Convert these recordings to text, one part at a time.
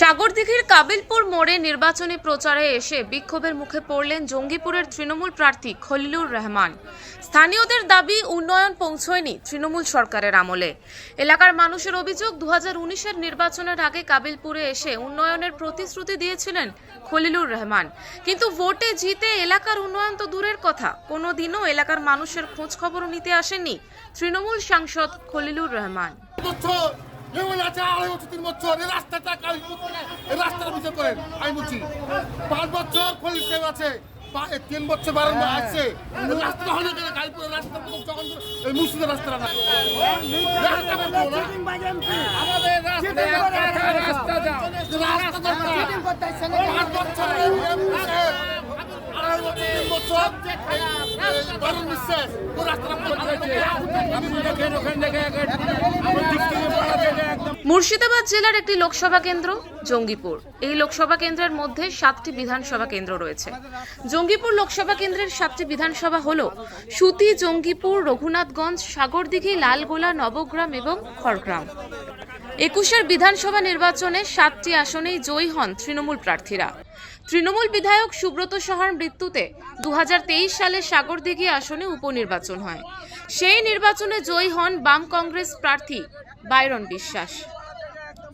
সাগরদিঘির কাবিলপুর মোড়ে নির্বাচনী প্রচারে এসে বিক্ষোভের মুখে পড়লেন জঙ্গিপুরের তৃণমূল প্রার্থী খলিলুর রহমান। স্থানীয়দের দাবি, উন্নয়ন পৌঁছয়নি তৃণমূল সরকারের আমলে। এলাকার মানুষের অভিযোগ দু হাজার নির্বাচনের আগে কাবিলপুরে এসে উন্নয়নের প্রতিশ্রুতি দিয়েছিলেন খলিলুর রহমান। কিন্তু ভোটে জিতে এলাকার উন্নয়ন তো দূরের কথা। কোনোদিনও এলাকার মানুষের খোঁজ খবরও নিতে আসেননি তৃণমূল সাংসদ খলিলুর রহমান। রাস্তাটা কাজ এই রাস্তাটা বিচার করেন আমি বলছি পাঁচ বছর পুলিশ সেব আছে তিন বছর বারান্দা আছে এই রাস্তা হলে কেন? গাড়িপুরের রাস্তা যখন এই মুর্শিদের রাস্তাটা না। না। আমাদের রাস্তা রাস্তা মুর্শিদাবাদ জেলার একটি লোকসভা কেন্দ্র, জঙ্গিপুর। এই লোকসভা কেন্দ্রের মধ্যে সাতটি বিধানসভা কেন্দ্র রয়েছে। জঙ্গিপুর লোকসভা কেন্দ্রের সাতটি বিধানসভা হল সুতি, জঙ্গিপুর, রঘুনাথগঞ্জ, সাগরদিঘি, লালগোলা, নবগ্রাম এবং খড়গ্রাম। একুশের বিধানসভা নির্বাচনে সাতটি আসনেই জয়ী হন তৃণমূল প্রার্থীরা। তৃণমূল বিধায়ক সুব্রত সাহার মৃত্যুতে দু হাজার তেইশ সালে সাগরদিঘি আসনে উপনির্বাচন হয়। সেই নির্বাচনে জয়ী হন বাম কংগ্রেস প্রার্থী বাইরন বিশ্বাস।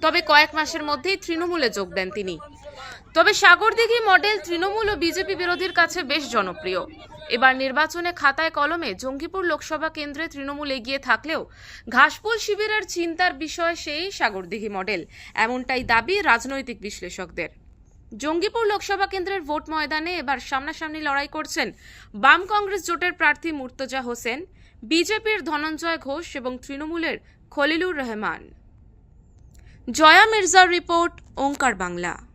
তবে কয়েক মাসের মধ্যেই তৃণমূলে যোগ দেন তিনি। তবে সাগরদিঘি মডেল তৃণমূল ও বিজেপি বিরোধীর কাছে বেশ জনপ্রিয়। এবার নির্বাচনে খাতায় কলমে জঙ্গিপুর লোকসভা কেন্দ্রে তৃণমূল এগিয়ে থাকলেও ঘাসফুল শিবিরের চিন্তার বিষয় সেই সাগরদিঘি মডেল। এমনটাই দাবি রাজনৈতিক বিশ্লেষকদের। জঙ্গিপুর লোকসভা কেন্দ্রের ভোট ময়দানে এবার সামনাসামনি লড়াই করছেন বাম কংগ্রেস জোটের প্রার্থী মুর্তজা হোসেন, বিজেপির ধনঞ্জয় ঘোষ এবং তৃণমূলের খলিলুর রহমান। জয়া মির্জার রিপোর্ট ওঙ্কার বাংলা।